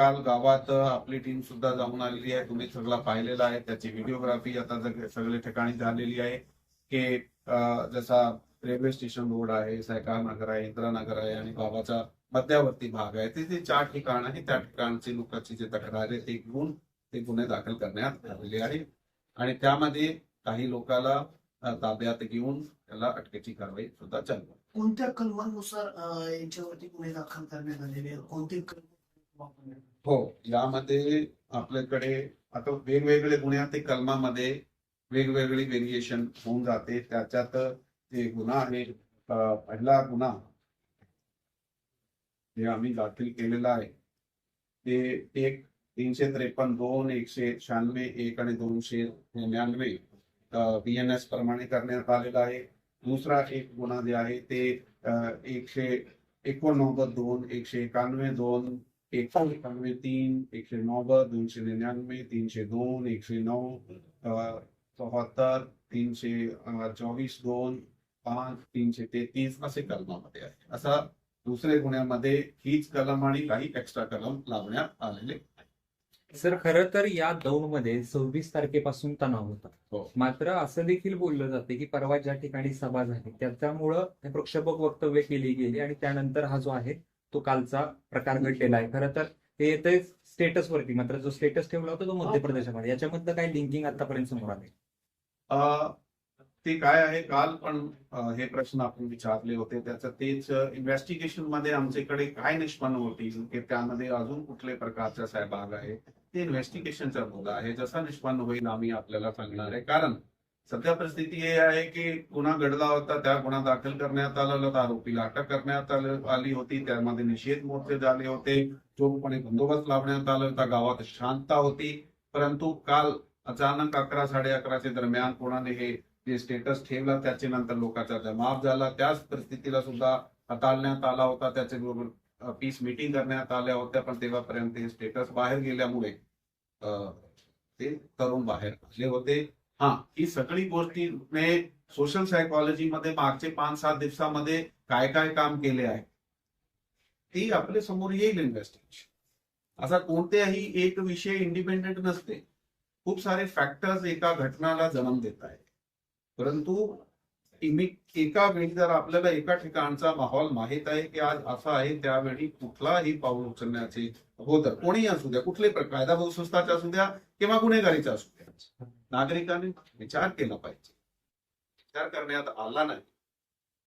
काल गावात आपली टीम सुद्धा जाऊन आलेली आहे. तुम्ही सगळं पाहिलेलं आहे. त्याची व्हिडिओग्राफी आता सगळे ठिकाणी झालेली आहे. की जसा रेल्वे स्टेशन रोड आहे सायकार नगर आहे इंद्रानगर आहे आणि गावाचा मध्यावर्ती भाग आहे. तिथे चार ठिकाण आहे त्या ठिकाणची लोकांची जे तक्रार आहे ते घेऊन ते गुन्हे दाखल करण्यात आलेले आहे. आणि त्यामध्ये काही लोकांना ताब्यात घेऊन त्याला अटकेची कारवाई सुद्धा चालू कोणत्या कलमांनुसार यांच्यावरती गुन्हे दाखल करण्यात आलेले कोणते कलम हो यामध्ये आपल्याकडे आता वेगवेगळे गुन्हे ते कलमामध्ये वेगवेगळी व्हेरिएशन होऊन जाते. त्याच्यात जे गुन्हा आहे पहिला गुन्हा जे आम्ही दाखल केलेला आहे ते एक तीनशे त्रेपन्न दोन एकशे शहाण्णवे एक आणि दोनशे निन्यानवे बीएनएस प्रमाणे करण्यात आलेला आहे. दुसरा एक गुन्हा जे आहे ते एकशे एकोणनव्वद दोन एकशे एकाण्णवे दोन एकशे एकाण्णवे तीन एकशे नव्वद दोनशे निन्यानवे तीनशे दोन एकशे नऊ चौहत्तर तीनशे चोवीस दोन पाच तीनशे तेहतीस असे कलमामध्ये आहे. असा दुसरे गुन्ह्यामध्ये हीच कलम आणि काही एक्स्ट्रा कलम लावण्यात आलेले सर खरं तर या दौडमध्ये सव्वीस तारखेपासून तणाव होता. हो. मात्र असं देखील बोललं जाते की परवा ज्या ठिकाणी सभा झाली त्याच्यामुळं हे प्रक्षोभक वक्तव्य केली गेली आणि त्यानंतर हा जो आहे तो कालचा प्रकार घडलेला आहे. खरं तर ते येते स्टेटस वरती. मात्र जो स्टेटस ठेवला होता तो मध्य प्रदेशामध्ये. याच्यामधलं काही लिंकिंग आतापर्यंत समोर आले ते काय आहे? काल पण हे प्रश्न आपण विचारले होते. त्याचं तेच इन्व्हेस्टिगेशनमध्ये आमच्याकडे काय निष्पन्न होतील? की त्यामध्ये अजून कुठले प्रकारचा सहभाग आहे? ते इन्व्हेस्टिगेशनचा मुद्दा आहे. जसा निष्पन्न होईल आम्ही आपल्याला सांगणार आहे. कारण सध्या परिस्थिती हे आहे की गुन्हा घडला होता त्या गुन्हा दाखल करण्यात आला होता आरोपीला अटक करण्यात आली होती त्यामध्ये निषेध मोर्चे झाले होते चोखपणे बंदोबस्त लावण्यात आला होता गावात शांतता होती परंतु काल अचानक अकरा साडे अकराच्या दरम्यान कोणाने हे जे स्टेटस ठेवला त्याचे नंतर लोकांचा जमाव झाला. त्याच परिस्थितीला सुद्धा हाताळण्यात आला होता त्याचे पीस मिटिंग करण्यात आल्या होत्या पण तेव्हापर्यंत हे स्टेटस बाहेर गेल्यामुळे ते तरुण बाहेर आले होते. हा. ही सगळी गोष्टी सोशल सायकॉलॉजीमध्ये मागचे पाच सात दिवसामध्ये काय काय काम केले आहे? ती आपल्यासमोर येईल इन्व्हेस्टिगेशन असा कोणत्याही एक विषय इंडिपेंडेंट नसते. खूप सारे फॅक्टर्स एका घटनाला जन्म देत आहे परंतु एका वेळी जर आपल्याला एका ठिकाणचा माहोल माहीत आहे की आज असा आहे त्यावेळी कुठलाही पाऊल उचलण्याचे होतं कोणीही असू द्या कुठले प्रकार कायदा सुस्ताचा असू द्या किंवा गुन्हेगारीचा असू द्या. नागरिकांनी विचार केला पाहिजे. विचार करण्यात आला नाही.